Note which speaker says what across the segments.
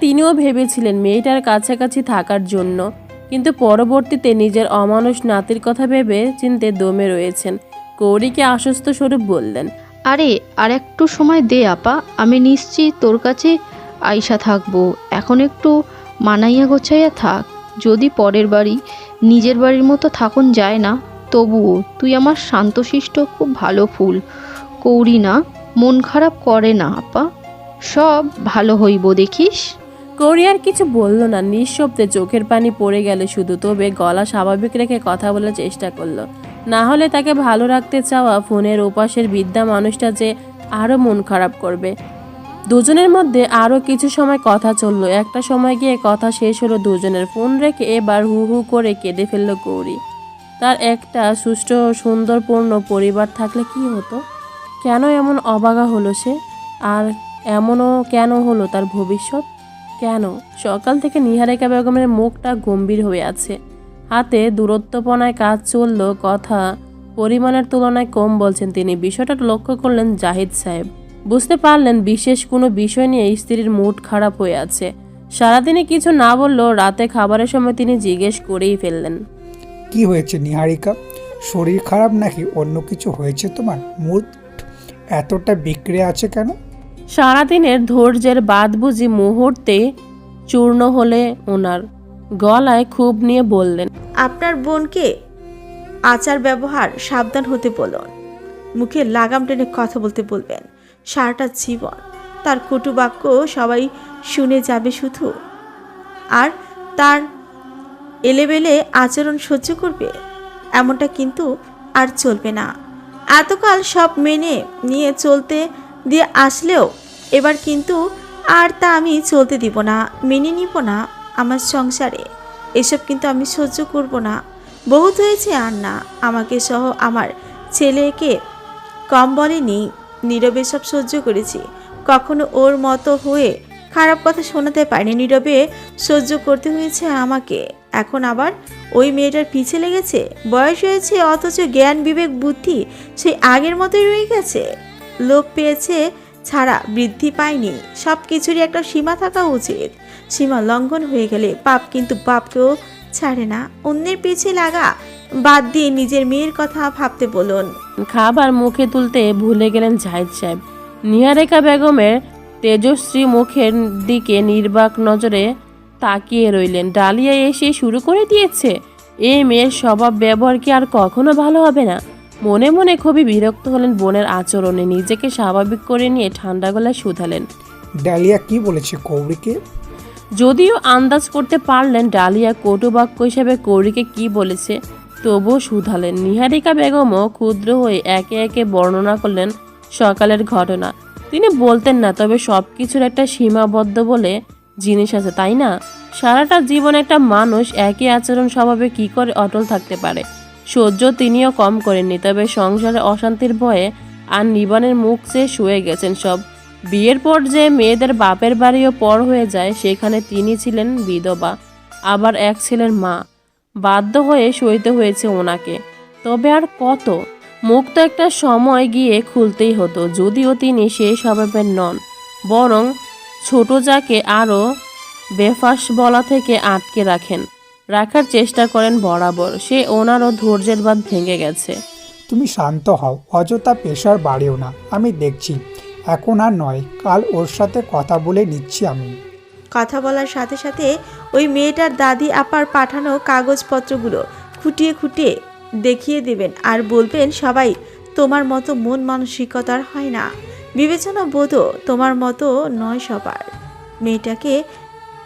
Speaker 1: তিনিও ভেবেছিলেন মেয়েটার কাছাকাছি থাকার জন্য। কিন্তু পরবর্তীতে নিজের অমানুষ নাতির কথা ভেবে চিনতে দমে রয়েছেন। কৌরিকে আশ্বস্ত স্বরূপ বললেন,
Speaker 2: আরে, আর একটু সময় দে আপা, আমি নিশ্চিত তোর কাছে আইসা থাকব। এখন একটু মানাইয়া গোছাইয়া থাক। যদি পরের বাড়ি নিজের বাড়ির মতো থাকুন যায় না, তবুও তুই আমার শান্তশিষ্ট, খুব ভালো ফুল। কৌরি না, মন খারাপ করে না আপা। সব ভালো হইব দেখিস।
Speaker 1: কৌরি আর কিছু বলল না। নিঃশব্দে চোখের পানি পড়ে গেল শুধু। তবে গলা স্বাভাবিক রেখে কথা বলার চেষ্টা করল। না হলে তাকে ভালো রাখতে চাওয়া ফোনের ওপাশের বিদ্যা মানুষটা যে আরও মন খারাপ করবে। দুজনের মধ্যে আরও কিছু সময় কথা চলল। একটা সময় গিয়ে কথা শেষ হলো দুজনের। ফোন রেখে এবার হু হু করে কেঁদে ফেলল গৌরী। তার একটা সুষ্ঠু, সুন্দরপূর্ণ পরিবার থাকলে কি হতো? কেন এমন অবাগা হলো সে? আর এমনও কেন হলো তার ভবিষ্যৎ? কেন? সকাল থেকে নিহারিকা বেগমের মুখটা গম্ভীর হয়ে আছে। হাতে দূরত্বপনায় কাজ চলল, কথা, পরিমাণের তুলনায় কম বলছেন তিনি। বিষয়টা লক্ষ্য করলেন জাহিদ সাহেব। বুঝতে পারলেন বিশেষ কোনো বিষয় নিয়ে স্ত্রীর মুড খারাপ হয়ে আছে। সারাদিনে কিছু না বললেও রাতে খাবারের সময় তিনি জিজ্ঞেস করেই ফেললেন।
Speaker 3: কি হয়েছে নিহারিকা? শরীর খারাপ নাকি? অন্য কিছু হয়েছে তোমার? মুড এতটা বিক্রি আছে কেন?
Speaker 1: সারাদিনের ধৈর্যের বাদ বুঝি মুহূর্তে চূর্ণ হলে ওনার গলায় খুব নিয়ে বললেন,
Speaker 4: আপনার বোনকে আচার ব্যবহার সাবধান হতে বলুন। মুখে লাগাম টেনে কথা বলতে বলবেন। সারাটা জীবন তার কটু বাক্য সবাই শুনে যাবে শুধু। আর তার এলেবেলে আচরণ সহ্য করবে, এমনটা কিন্তু আর চলবে না। এতকাল সব মেনে নিয়ে চলতে দিয়ে আসলেও এবার কিন্তু আর তা আমি চলতে দিব না, মেনে নিব না আমার সংসারে। এসব কিন্তু আমি সহ্য করব না। বহুত হয়েছে আর না আমাকে সহ আমার ছেলেকে কম বলেনি, নীরবে সব সহ্য করেছি। কখনো ওর মতো হয়ে খারাপ কথা শোনাতে পারিনি, নীরবে সহ্য করতে হয়েছে আমাকে। এখন আবার ওই মেয়েটার পিছে লেগেছে? বয়স হয়েছে অথচ জ্ঞান, বিবেক, বুদ্ধি সেই আগের মতোই রয়ে গেছে। লোক পেয়েছে ছাড়া বৃদ্ধি পায়নি। সব কিছুরই একটা সীমা থাকা উচিত। সীমা লঙ্ঘন হয়ে গেলে পাপ কিন্তু বাপকেও ছাড়ে না। অন্যের পিছে লাগা বাদ দিয়ে নিজের মেয়ের কথা ভাবতে বলুন।
Speaker 1: খাবার মুখে তুলতে ভুলে গেলেন জাহিদ সাহেব। নিহারেকা বেগমের তেজশ্রী মুখের দিকে নির্বাক নজরে তাকিয়ে রইলেন। ডালিয়া এসে শুরু করে দিয়েছে। এই মেয়ের স্বভাব ব্যবহার কি আর কখনো ভালো হবে না? মনে মনে খুবই বিরক্ত হলেন বোনের আচরণে। নিজেকে স্বাভাবিক করে নিয়ে ঠান্ডা গলায় শুধালেন।
Speaker 3: ডালিয়া কি বলেছে কৌরিকে?
Speaker 1: যদিও আন্দাজ করতে পারলেন ডালিয়া কটুবাক্য হিসেবে কৌরিকে কি বলেছে তবুও শুধালেন। নিহারিকা বেগমও ক্ষুদ্র হয়ে একে একে বর্ণনা করলেন সকালের ঘটনা। তিনি বলতেন না তবে সব কিছুর একটা সীমাবদ্ধ বলে জিনিস আছে তাই না? সারাটা জীবন একটা মানুষ একই আচরণ স্বভাবে কি করে অটল থাকতে পারে? সহ্য তিনিও কম করেননি, তবে সংসারে অশান্তির ভয়ে আর নিবানের মুখ চেয়ে শুয়ে গেছেন সব। বিয়ের পর যে মেয়েদের বাপের বাড়িও পর হয়ে যায়, সেখানে তিনি ছিলেন বিধবা, আবার এক ছেলের মা। বাধ্য হয়ে সইতে হয়েছে ওনাকে। তবে আর কত? মুখ তো একটা সময় গিয়ে খুলতেই হতো, যদিও তিনি সেই স্বভাবের নন। বরং ছোট যাকে আরও বেফাস বলা থেকে আটকে রাখেন। রাখার চেষ্টা করেন বরাবর। সে ওনারও ধৈর্যের বাদ ভেঙে গেছে।
Speaker 3: তুমি শান্ত হও অযথা প্রেশার বাড়েও না। আমি দেখছি এখন আর নয় কাল ওর সাথে কথা বলে নিচ্ছি আমি।
Speaker 4: কথা বলার সাথে সাথে ওই মেয়েটার দাদি আপার পাঠানো কাগজপত্রগুলো খুঁটিয়ে খুঁটিয়ে দেখিয়ে দেবেন আর বলবেন সবাই তোমার মতো মন মানসিকতার হয় না। বিবেচনা বোধও তোমার মতো নয় সবার। মেয়েটাকে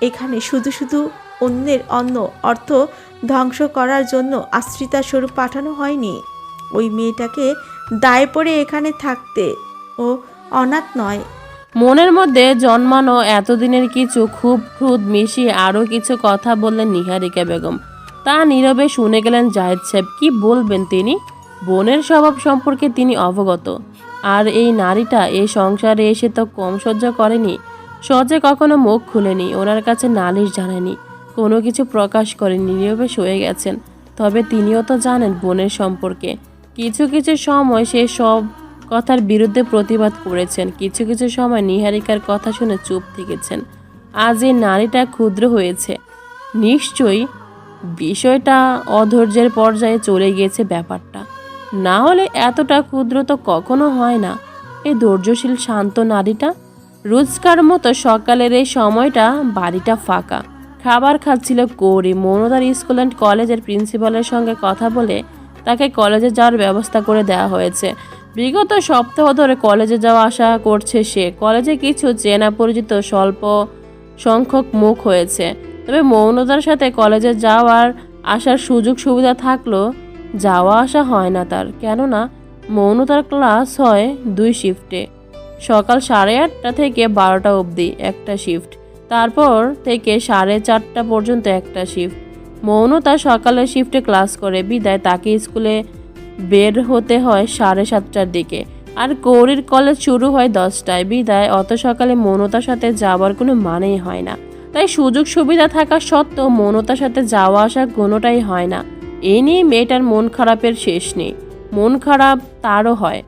Speaker 4: এখানে শুধু শুধু অন্যের অন্য অর্থ ধ্বংস করার জন্য আশ্রিতা স্বরূপ পাঠানো হয়নি। ওই মেয়েটাকে দায় পড়ে এখানে থাকতে ও অনাথ নয়।
Speaker 1: মনের মধ্যে জন্মানো এতদিনের কিছু খুব খুদ মিশিয়ে আরও কিছু কথা বললেন নিহারিকা বেগম। তা নীরবে শুনে গেলেন জাহেদ সাহেব। কি বলবেন তিনি? বোনের স্বভাব সম্পর্কে তিনি অবগত। আর এই নারীটা এই সংসারে এসে তো কম সহ্য করেনি। সহজে কখনো মুখ খুলেনি। ওনার কাছে নালিশ জানায়নি। কোনো কিছু প্রকাশ করেনি নীরবে শুয়ে গেছেন। তবে তিনিও তো জানেন বোনের সম্পর্কে। কিছু কিছু সময় সে সব কথার বিরুদ্ধে প্রতিবাদ করেছেন। কিছু কিছু সময় নিহারিকার কথা শুনে চুপ থেকেছেন। আজ এই নারীটা ক্ষুদ্র হয়েছে। নিশ্চয়ই বিষয়টা অধৈর্যের পর্যায়ে চলে গিয়েছে ব্যাপারটা। না হলে এতটা ক্ষুদ্র তো কখনো হয় না। এই ধৈর্যশীল, শান্ত নারীটা। রোজকার মতো সকালের এই সময়টা বাড়িটা ফাঁকা। খাবার খাচ্ছিল কৌরি মনোদার স্কুল অ্যান্ড কলেজের প্রিন্সিপালের সঙ্গে কথা বলে তাকে কলেজে যাওয়ার ব্যবস্থা করে দেওয়া হয়েছে। বিগত সপ্তাহ ধরে কলেজে যাওয়া আসা করছে সে। কলেজে কিছু চেনা পরিচিত স্বল্প সংখ্যক মুখ হয়েছে। তবে মৌনতার সাথে কলেজে যাওয়ার আসার সুযোগ সুবিধা থাকলেও যাওয়া আসা হয় না তার। কেননা মৌনতার ক্লাস হয় দুই শিফটে সকাল সাড়ে আটটা থেকে বারোটা অবধি একটা শিফট তারপর থেকে সাড়ে চারটা পর্যন্ত একটা শিফট মৌনতা সকালের শিফটে ক্লাস করে। বিদায় তাকে স্কুলে বের হতে হয় সাড়ে সাতটার দিকে। আর কৌরির কলেজ শুরু হয় দশটায়। বিদায় অত সকালে মৌনতার সাথে যাওয়ার কোনো মানেই হয় না। তাই সুযোগ সুবিধা থাকা সত্ত্বেও মৌনতার সাথে যাওয়া আসা কোনোটাই হয় না। এ নিয়ে মেয়েটার মন খারাপের শেষ নেই। মন খারাপ তারও হয়।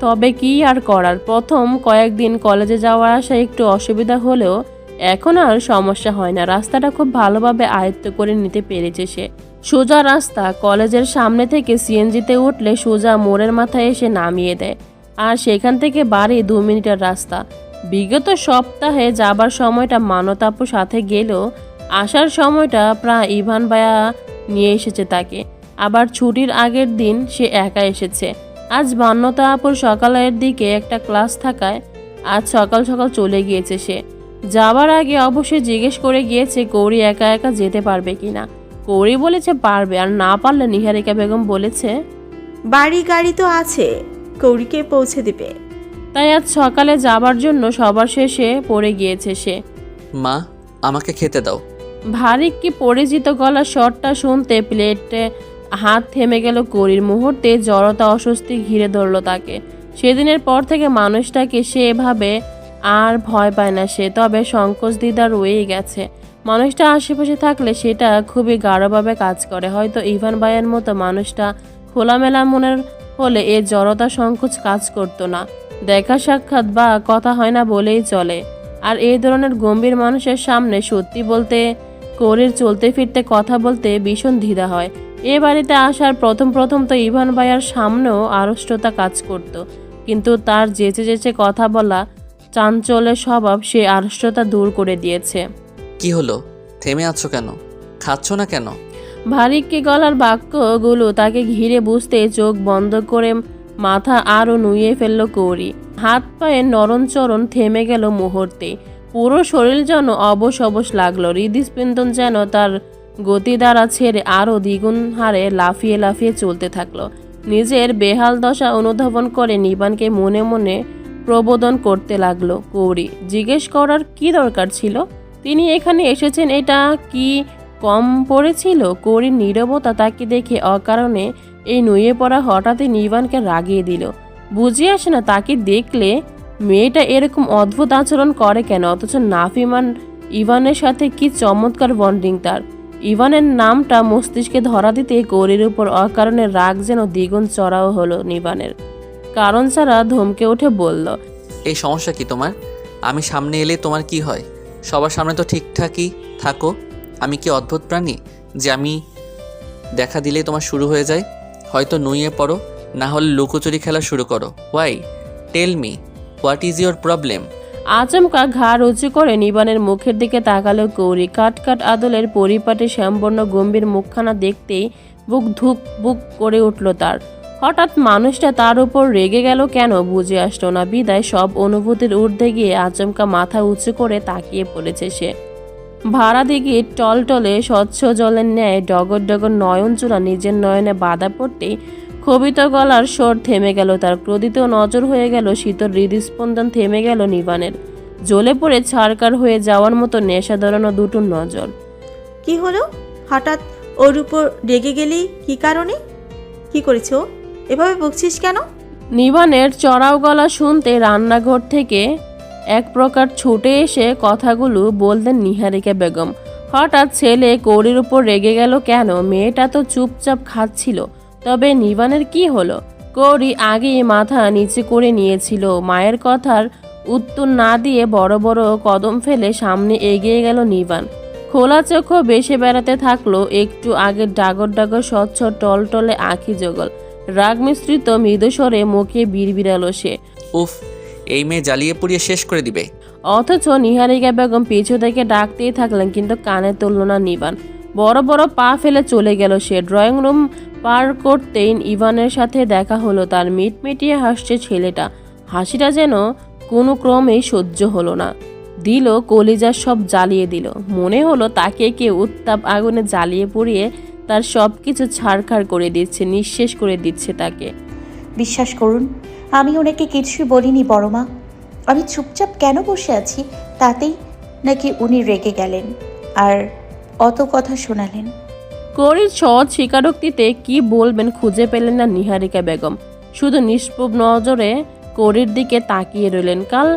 Speaker 1: তবে কি আর করার? প্রথম কয়েকদিন কলেজে যাওয়া আসা একটু অসুবিধা হলেও এখন আর সমস্যা হয় না। রাস্তাটা খুব ভালোভাবে আয়ত্ত করে নিতে পেরেছে সে। সোজা রাস্তা কলেজের সামনে থেকে সিএনজিতে উঠলে সোজা মোড়ের মাথায় এসে নামিয়ে দেয়। আর সেখান থেকে বাড়ি দু মিনিটের রাস্তা। বিগত সপ্তাহে যাবার সময়টা মানতাপুর সাথে গেলেও আসার সময়টা প্রায় ইভান বায়া নিয়ে এসেছে তাকে। আবার ছুটির আগের দিন সে একা এসেছে। আজ মান্যতা আপুর সকালের দিকে একটা ক্লাস থাকায় আজ সকাল সকাল চলে গিয়েছে সে। যাবার আগে অবশ্যই জিজ্ঞেস করে গিয়েছে কৌরি একা একা যেতে পারবে কিনা। কৌরি বলেছে পারবে আর না পারলে নিহারিকা বেগম বলেছে
Speaker 4: বাড়ি গাড়ি তো আছে কৌরিকে পৌঁছে দিবে।
Speaker 1: তাই আজ সকালে যাবার জন্য সবার শেষে পড়ে গিয়েছে সে।
Speaker 5: মা আমাকে খেতে দাও।
Speaker 1: ভারিক কি পরিচিত গলার শটটা শুনতে প্লেটে হাত থেমে গেল করির মুহূর্তে জড়তা অস্বস্তি ঘিরে ধরলো তাকে। সেদিনের পর থেকে মানুষটাকে সে এভাবে আর ভয় পায় না সে, তবে সংকোচ দ্বিধা রয়েই গেছে। মানুষটা আশেপাশে থাকলে সেটা খুবই গাঢ়ভাবে কাজ করে। হয়তো ইভান ভাইয়ের মতো মানুষটা খোলামেলা মনের হলে এ জড়তা সংকোচ কাজ করতো না। দেখা সাক্ষাৎ বা কথা হয় না বলেই চলে। আর এই ধরনের গম্ভীর মানুষের সামনে সত্যি বলতে, কোরের চলতে ফিরতে কথা বলতে ভীষণ দ্বিধা হয়। এ বাড়িতে আসার প্রথম প্রথম তো ইভান ভাইয়ার সামনেও আড়ষ্টতা কাজ করত। কিন্তু তার যেচে যেচে কথা বলা চাঞ্চলের স্বভাব সে আড়ষ্টতা দূর করে দিয়েছে।
Speaker 5: কি হলো? থেমে আছো কেন? খাচ্ছ না কেন?
Speaker 1: ভারিক্কি গলার বাক্যগুলো তাকে ঘিরে বুঝতে চোখ বন্ধ করে মাথা আরও নুয়ে ফেলল কৌরি। হাত পায়ে নরণচরণ থেমে গেল মুহূর্তে। পুরো শরীর যেন অবশ অবশ লাগল। হৃদস্পন্দন যেন তার গতি দ্বারা ছেড়ে আরও দ্বিগুণ হারে লাফিয়ে লাফিয়ে চলতে থাকল। নিজের বেহাল দশা অনুধাবন করে নিবানকে মনে মনে প্রবোধন করতে লাগল কৌরি জিজ্ঞেস করার কি দরকার ছিল? তিনি এখানে এসেছেন, এটা কি কম পড়েছিল? কৌরির নীরবতা তাকে দেখে অকারণে এই নুয়ে পড়া হঠাৎই নিবানকে রাগিয়ে দিল। বুঝে আসে না, তাকে দেখলে মেয়েটা এরকম অদ্ভুত আচরণ করে কেন? অথচ নাফিমান ইভানের সাথে কি চমৎকার বন্ডিং তার। ইভানের নামটা মস্তিষ্কে ধরা দিতে গৌরীর উপর অকারণে রাগ যেন দ্বিগুণ চড়াও হলো নিবানের কারণ ছাড়া ধমকে উঠে বলল
Speaker 5: এই সমস্যা কি তোমার? আমি সামনে এলে তোমার কি হয়? সবার সামনে তো ঠিকঠাকই থাকো। আমি কি অদ্ভুত প্রাণী যে আমি দেখা দিলেই তোমার শুরু হয়ে যায়? হয়তো নুয়ে পড়ো না হলে লুকোচুরি খেলা শুরু করো। Why tell me what is your problem
Speaker 1: আচমকা ঘাড় উঁচু করে নিবানের মুখের দিকে তাকালো গৌরী। কাট কাট আদলের পরিপাটে শ্যামবর্ণ গম্ভীর মুখখানা দেখতেই বুক ধুক বুক করে উঠল তার। হঠাৎ মানুষটা তার উপর রেগে গেল কেন বুঝে আসলো না। বিদায় সব অনুভূতির ঊর্ধ্বে গিয়ে আচমকা মাথা উঁচু করে তাকিয়ে পড়েছে সে। ভাড়া দিকে টলটলে স্বচ্ছ জলের ন্যায় ডগর ডগর নয়ন চূড়া নিজের নয়নে বাধা পড়তেই ক্ষোভিত গলার স্বর থেমে গেল তার। ক্রোধিত নজর হয়ে গেল শীতল হৃদস্পন্দন থেমে গেল নিবানের। জ্বলে পড়ে ছাড়কার হয়ে যাওয়ার মতো নেশা ধরানো দুটো নজর।
Speaker 4: কি হলো? হঠাৎ ওর উপর রেগে গেলি কি কারণে? কি করেছ এভাবে বকছিস কেন?
Speaker 1: নিবানের চড়াও গলা শুনতে রান্নাঘর থেকে এক প্রকার ছুটে এসে কথাগুলো বললেন নিহারিকা বেগম। হঠাৎ ছেলে কৌরির উপর রেগে গেল কেন? মেয়েটা তো চুপচাপ খাচ্ছিল। তবে নিবানের কি হলো? কৌরি আগেই মাথা নিচে করে নিয়েছিল। মায়ের কথার উত্তর না দিয়ে বড় বড় কদম ফেলে সামনে এগিয়ে গেল নিবান। খোলা চোখ বেশে বেড়াতে থাকল। একটু আগে ডাগর ডাগর স্বচ্ছ টলটলে আঁখি জগল। রাগ মিশ্রিত মৃদুস্বরে মুখে বিড়বিড়ালো সে।
Speaker 5: উফ এই মেয়ে জ্বালিয়ে পুড়িয়ে শেষ করে দিবে।
Speaker 1: অথচ নিহারিকা বেগম পিছু থেকে ডাকতেই থাকলেন কিন্তু কানে তুলল না নিবান। বড় বড় পা ফেলে চলে গেল সে। ড্রয়িং রুম পার করতেই ইভানের সাথে দেখা হলো তার মিটমিটিয়ে হাসছে ছেলেটা। হাসিটা যেন কোনো ক্রমেই সহ্য হলো না। দিল কলিজা সব জ্বালিয়ে দিল। মনে হলো তাকে কেউ উত্তাপ আগুনে জ্বালিয়ে পুড়িয়ে তার সব কিছু ছাড়খাড় করে দিচ্ছে নিঃশেষ করে দিচ্ছে তাকে।
Speaker 6: বিশ্বাস করুন আমি ওনাকে কিছুই বলিনি বড় মা। আমি চুপচাপ কেন বসে আছি তাতেই নাকি উনি রেগে গেলেন আর অত কথা শোনালেন।
Speaker 1: করির সৎ স্বীকারোক্তিতে কি বলবেন খুঁজে পেলেন না নিহারিকা বেগম। শুধু নিষ্প্রভ নজরে করির দিকে তাকিয়ে রইলেন। কাল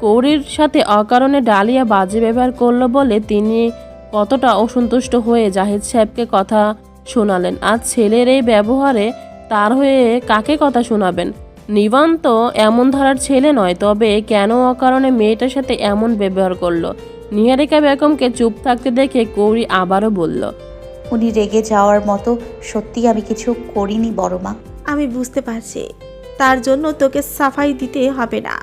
Speaker 1: করির সাথে অকারণে ডালিয়া বাজে ব্যবহার করল বলে তিনি কতটা অসন্তুষ্ট হয়ে জাহিদ সাহেবকে কথা শোনালেন। আর ছেলের এই ব্যবহারে তার হয়ে কাকে কথা শোনাবেন? নিবান তো এমন ধরার ছেলে নয় তবে কেন অকারণে মেয়েটার সাথে এমন ব্যবহার করল? নিহারিকা বেগমকে চুপ থাকতে দেখে কৌরি আবারও বলল
Speaker 6: উনি রেগে যাওয়ার মতো সত্যি আমি কিছু করিনি বড় মা।
Speaker 4: আমি বুঝতে পারছি। তার জন্য তোকে সাফাই দিতে হবে না।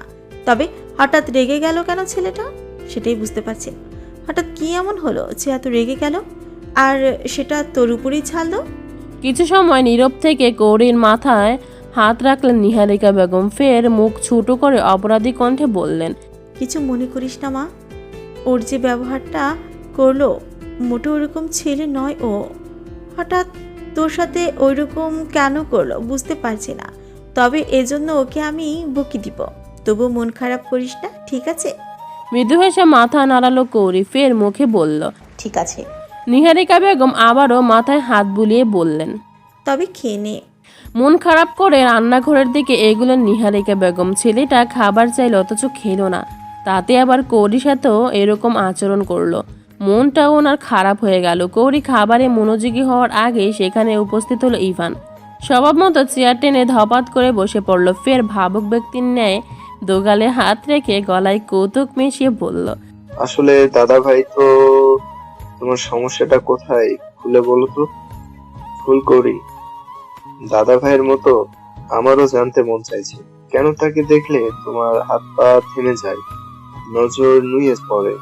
Speaker 4: তবে হঠাৎ রেগে গেল কেন ছেলেটা? সেটাই বুঝতে পারছি। না। হঠাৎ কি এমন হলো যে এত রেগে গেল? আর সেটা তোর উপরেই ছাড়লো?
Speaker 1: কিছু সময় নীরব থেকে কৌরির মাথায় হাত রাখলেন নিহারিকা বেগম। ফের মুখ ছোটো করে অপরাধী কণ্ঠে বললেন
Speaker 4: কিছু মনে করিস না মা। ওর যে ব্যবহারটা করল মোটো ওরকম ছেলে নয় ও। হঠাৎ তোর সাথে ওইরকম কেন করল বুঝতে পারছি না। তবে এজন্য ওকে আমি বকি দিব। তবু মন খারাপ করিস না ঠিক আছে?
Speaker 1: মৃদু হেসে মাথা নাড়ালো কৌরি ফের মুখে বলল
Speaker 6: ঠিক আছে।
Speaker 1: নিহারিকা বেগম আবারও মাথায় হাত বুলিয়ে বললেন
Speaker 4: তবে খেয়ে নে।
Speaker 1: মন খারাপ করে রান্নাঘরের দিকে এগুলো নিহারিকা বেগম ছেলেটা খাবার চাইল অথচ খেলো না। তাতে আবার কৌরির সাথেও এরকম আচরণ করল। মনটা ওনার খারাপ হয়ে গেল। কৌরি খাবারে মনোযোগী হওয়ার আগেই সেখানে উপস্থিত হলো ইভান। স্বভাব মতো চেয়ার টেনে ধপাত করে বসে পড়ল। ফের ভাবুক ব্যক্তির ন্যায় দোগালে হাত রেখে গলায় কৌতুক মিশিয়ে বলল,
Speaker 7: আসলে দাদা ভাই তো তোমার সমস্যাটা কোথায় খুলে বলো তো? ফুল করি। দাদা ভাইয়ের মতো আমারও জানতে মন চাইছে। কেন তাকে দেখলে তোমার হাত পা থেমে যায়, নজর নুয়ে পড়ে?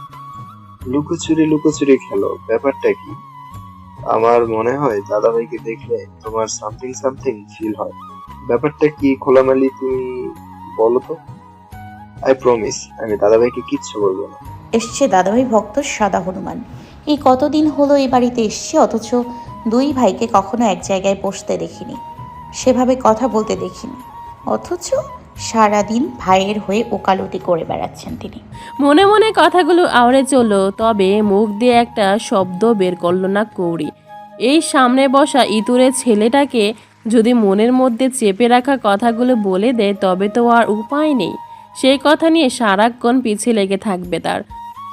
Speaker 7: লুকোচুরি লুকোচুরি খেলো, ব্যাপারটা কি? আমার মনে হয় দাদা ভাইকে দেখলে তোমার সামথিং সামথিং ফিল হয়। ব্যাপারটা কি খোলামেলি তুমি বলো তো? আই প্রমিস আমি দাদা ভাইকে কিচ্ছু বলব না।
Speaker 6: এসছে দাদাভাই ভক্ত সাদা হনুমান। এই কতদিন হলো এই বাড়িতে এসছে অথচ দুই ভাইকে কখনো এক জায়গায় বসতে দেখিনি। সেভাবে কথা বলতে দেখিনি। অথচ সারাদিন ভাইয়ের হয়ে ওকালতি করে বেড়াচ্ছেন তিনি।
Speaker 1: মনে মনে কথাগুলো আওড়ে চলল তবে মুখ দিয়ে একটা শব্দ বের করল না কৌরি এই সামনে বসা ইতুরের ছেলেটাকে যদি মনের মধ্যে চেপে রাখা কথাগুলো বলে দেয় তবে তো আর উপায় নেই। সেই কথা নিয়ে সারাক্ষণ পিছিয়ে লেগে থাকবে তার।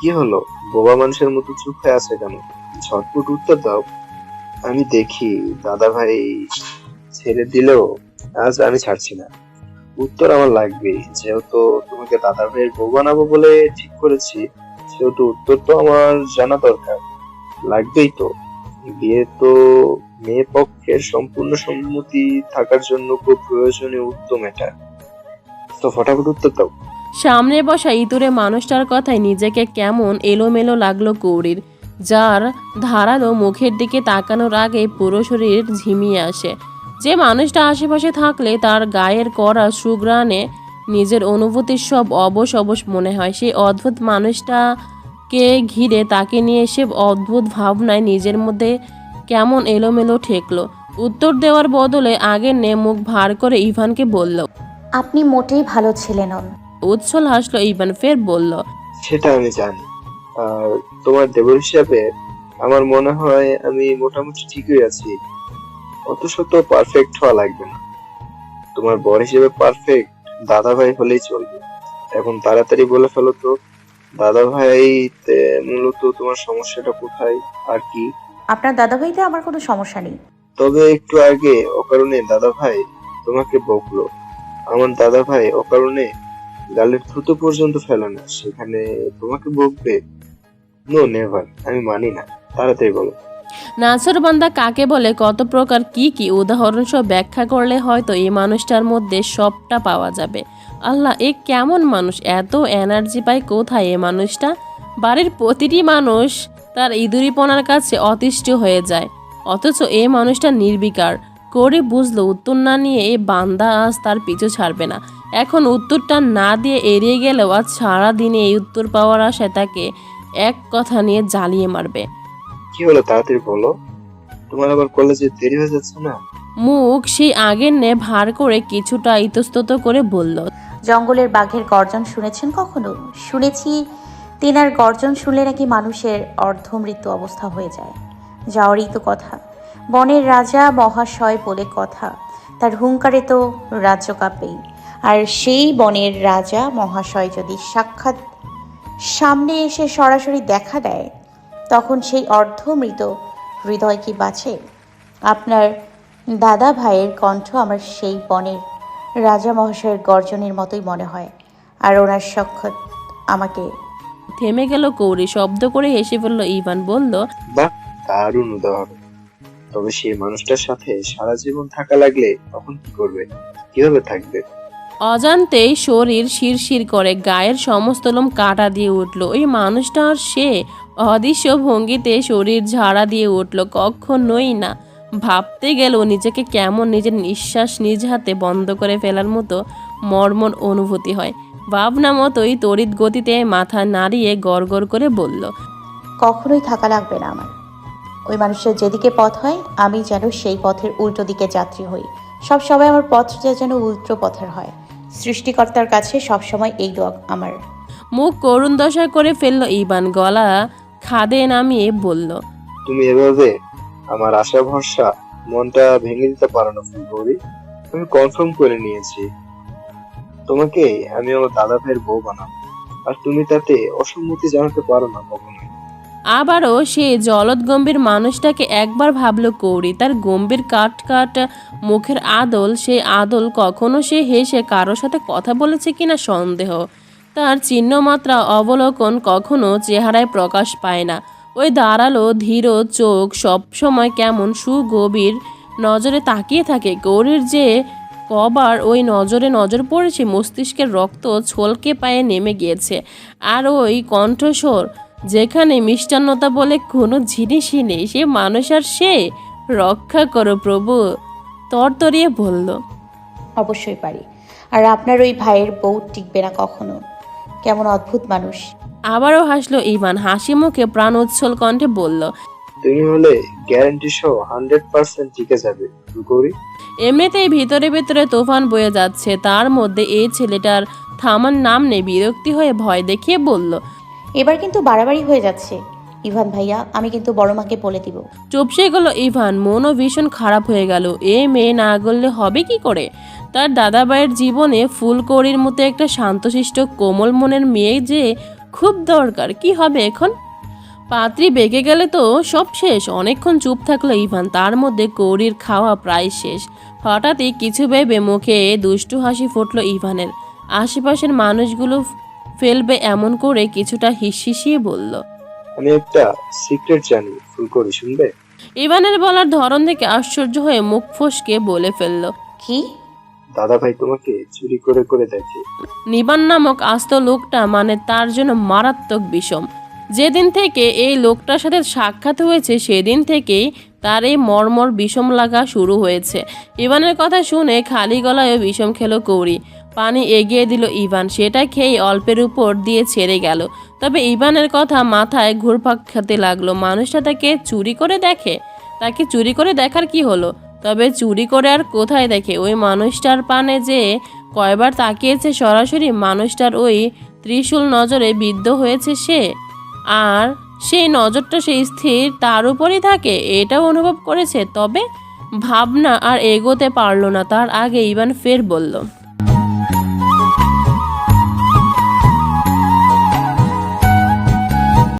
Speaker 7: কি হলো? বোবা মানুষের মতো চুপ হয়ে আছে কেন? ঝটপট উত্তর দাও। আমি দেখি দাদা ভাই ছেড়ে দিলেও আজ আমি ছাড়ছি না। উত্তর আমার লাগবে। যেহেতু তোমাকে দাদা ভাইয়ের বউ বানাবো বলে ঠিক করেছি, সেহেতু উত্তর তো আমার জানা দরকার। লাগবেই তো। বিয়ে তো মেয়ে পক্ষের সম্পূর্ণ সম্মতি থাকার জন্য খুব প্রয়োজনীয় উত্তম এটা। তো ফটাফট উত্তর দাও।
Speaker 1: সামনে বসা ইতুরে মানুষটার কথায় নিজেকে কেমন এলোমেলো লাগল কৌরির যার ধারালো মুখের দিকে তাকানোর আগে পুরো শরীর ঝিমিয়ে আসে। যে মানুষটা আশেপাশে থাকলে তার গায়ের করা সুগ্রাণে নিজের অনুভূতির সব অবশ অবশ মনে হয়। সেই অদ্ভুত মানুষটাকে ঘিরে তাকে নিয়ে এসে অদ্ভুত ভাবনায় নিজের মধ্যে কেমন এলোমেলো ঠেকলো। উত্তর দেওয়ার বদলে আগের নে মুখ ভার করে ইভানকে বলল
Speaker 6: আপনি মোটেই ভালো ছেলে নন
Speaker 1: উচ্ছল হাসলো ইভান ফের বলল
Speaker 7: সেটা আমি জানি। আর তোমার দেবর হিসাবে আমার মনে হয় আমি মোটামুটি ঠিকই আছি। অত শত পারফেক্ট হওয়া লাগবে না। তোমার বর হিসেবে পারফেক্ট দাদা ভাই হলেই চলবে। এখন তাড়াতাড়ি বলে ফেলো তো দাদা ভাই মূলত তোমার সমস্যাটা কোথায় আর কি?
Speaker 6: আপনার দাদাভাইতে আমার কোনো সমস্যা নেই।
Speaker 7: তবে একটু আগে অকারণে দাদা ভাই তোমাকে বকলো। আমার দাদা ভাই অকারণে গালের থুতো পর্যন্ত ফেলে না। সেখানে তোমাকে বকবে নো নেভার আমি মানি না। তাড়াতাড়ি বলো।
Speaker 1: নাছরবান্দা কাকে বলে, কত প্রকার কি কি উদাহরণ সব ব্যাখ্যা করলে হয়তো এই মানুষটার মধ্যে সবটা পাওয়া যাবে। আল্লাহ, এ কেমন মানুষ? এত এনার্জি পায় কোথায় এ মানুষটা? বাড়ির প্রতিটি মানুষ তার ইঁদুরিপনার কাছে অতিষ্ঠ হয়ে যায়। অথচ এ মানুষটা নির্বিকার। করে বুঝলো উত্তর না নিয়ে এই বান্দা আজ তার পিছু ছাড়বে না। এখন উত্তরটা না দিয়ে এড়িয়ে গেলেও আজ সারাদিনে এই উত্তর পাওয়ার আশায় তাকে এক কথা নিয়ে জ্বালিয়ে মারবে।
Speaker 7: কি হলো তাড়াতাড়ি বলো? তোমার আবার কলেজে দেরি হয়ে যাচ্ছে না?
Speaker 1: মুখ সেই আগের নে ভার করে কিছুটা ইতস্তত করে বলল
Speaker 6: জঙ্গলের বাঘের গর্জন শুনেছেন কখনো? শুনেছি তেনার গর্জন শুনলে নাকি মানুষের অর্ধমৃত্যু অবস্থা হয়ে যায়। যাওয়ারই তো কথা। বনের রাজা মহাশয় বলে কথা। তার হুঙ্কারে তো রাজ্য কাঁপেই। আর সেই বনের রাজা মহাশয় যদি সাক্ষাৎ সামনে এসে সরাসরি দেখা দেয় তখন সেই অর্ধমৃত হৃদয় কি বাঁচে? আপনার দাদা ভাইয়ের কণ্ঠ আমার সেই বনের রাজা মহাশয়ের গর্জনের মতোই মনে হয় আর ওনার সাক্ষাৎ আমাকে
Speaker 1: থেমে গেল কৌরি শব্দ করে হেসে ফেলল ইভান বলল
Speaker 7: বাহ দারুণ উদাহরণ। তবে সেই মানুষটার সাথে সারা জীবন থাকা লাগলে তখন কি করবে? কীভাবে থাকবে?
Speaker 1: অজান্তেই শরীর শিরশির করে গায়ের সমস্ত লোম কাটা দিয়ে উঠল। ওই মানুষটা আর সে অদৃশ্য ভঙ্গিতে শরীর ঝাড়া দিয়ে উঠল। কখনোই না। ভাবতে গেল নিজেকে কেমন নিজের নিঃশ্বাস নিজ হাতে বন্ধ করে ফেলার মতো মর্মর অনুভূতি হয়। ভাবনা মতোই তড়িৎ গতিতে মাথা নাড়িয়ে গড় করে বলল
Speaker 6: কখনোই থাকা লাগবে না আমার। ওই মানুষের যেদিকে পথ হয় আমি যেন সেই পথের উল্টো দিকে যাত্রী হই। সব সময় আমার পথটা যেন উল্টো পথের হয়। সৃষ্টিকর্তার কাছে সব সময় এই দোয়া আমার।
Speaker 1: মুখ করুণ দশা করে ফেলল ইবান গলা খাদে নামিয়ে বলল
Speaker 7: তুমি এভাবে আমার আশা ভরসা মনটা ভেঙে দিতে পারো না ফুলগৌরি আমি কনফার্ম করে নিয়েছি। তোমাকে আমি আমার দাদা ভাইয়ের বউ বানাবো। আর তুমি তাতে অসম্মতি জানাতে পারো না কখনোই
Speaker 1: আবারও সে জলদ গম্ভীর মানুষটাকে একবার ভাবল কৌরি। তার গম্ভীর কাট কাট মুখের আদল সেই আদল কখনো সে হেসে কারও সাথে কথা বলেছে কিনা সন্দেহ। তার চিহ্নমাত্রা অবলোকন কখনো চেহারায় প্রকাশ পায় না। ওই দাঁড়াল ধীর চোখ সবসময় কেমন সুগভীর নজরে তাকিয়ে থাকে। গৌরীর যে কবার ওই নজরে নজর পড়েছে, মস্তিষ্কের রক্ত ছলকে পায়ে নেমে গিয়েছে। আর ওই কণ্ঠস্বর যেখানে মিষ্টান্নতা বলে কোনো জিনিসই নেই সে মানুষ আর সে। রক্ষা করো প্রভু তরতরিয়ে বলল।
Speaker 6: অবশ্যই পারি। আর আপনার ওই ভাইয়ের বউ টিকবে না কখনো। কেমন অদ্ভুত মানুষ।
Speaker 1: আবারও হাসলো ইভান হাসি মুখে প্রাণ উচ্ছল কণ্ঠে বলল
Speaker 7: তুমি হলে গ্যারান্টি সহ হান্ড্রেড পার্সেন্ট টিকে যাবে ফুলগৌরি
Speaker 1: এমনিতেই ভিতরে ভিতরে তুফান বয়ে যাচ্ছে তার মধ্যে এই ছেলেটার থামার নাম নেই বিরক্তি হয়ে ভয় দেখিয়ে বলল
Speaker 6: এবার কিন্তু বাড়াবাড়ি হয়ে যাচ্ছে। ইভান ভাইয়া, আমি কিন্তু বড় মাকে বলে দিব।
Speaker 1: চুপসে গেল ইভান, মনও ভীষণ খারাপ হয়ে গেল। এ মেয়ে না গড়লে হবে কি করে? তার দাদাবাইয়ের জীবনে ফুলকড়ির মতো একটা শান্তশিষ্ট, কোমল মনের মেয়ে যে খুব দরকার। কি হবে এখন? পাত্রী বেঁকে গেলে তো সব শেষ। অনেকক্ষণ চুপ থাকল ইভান, তার মধ্যে কৌরির খাওয়া প্রায় শেষ। হঠাৎই কিছু ভেবে মুখে দুষ্টু হাসি ফুটলো ইভানের। আশেপাশের মানুষগুলো ফেলবে এমন করে কিছুটা হিসিয়ে বলল
Speaker 7: আমি একটা সিক্রেট জানি ফুলকৌরি শুনবে?
Speaker 1: ইভানের বলার ধরন থেকে আশ্চর্য হয়ে মুখ ফসকে বলে ফেলল
Speaker 6: কি?
Speaker 7: দাদা ভাই তোমাকে চুরি করে করে দেখে।
Speaker 1: নিবান নামক আস্ত লোকটা মানে তার জন্য মারাত্মক বিষম। যেদিন থেকে এই লোকটার সাথে সাক্ষাৎ হয়েছে সেদিন থেকেই তার এই মর্মর বিষম লাগা শুরু হয়েছে। ইভানের কথা শুনে খালি গলায় বিষম খেলো কৌরি পানি এগিয়ে দিল ইভান। সেটা খেয়ে অল্পের উপর দিয়ে ছেড়ে গেল। তবে ইভানের কথা মাথায় ঘুরপাক খেতে লাগল। মানুষটা তাকে চুরি করে দেখে? তাকে চুরি করে দেখার কি হলো? তবে চুরি করে আর কোথায় দেখে? ওই মানুষটার পানে যে কয়বার তাকিয়েছে সরাসরি মানুষটার ওই ত্রিশূল নজরে বিদ্ধ হয়েছে সে? আর সেই নজরটা সেই স্থির তার উপরই থাকে? এটাও অনুভব করেছে? তবে ভাবনা আর এগোতে পারল না। তার আগে ইভান ফের বলল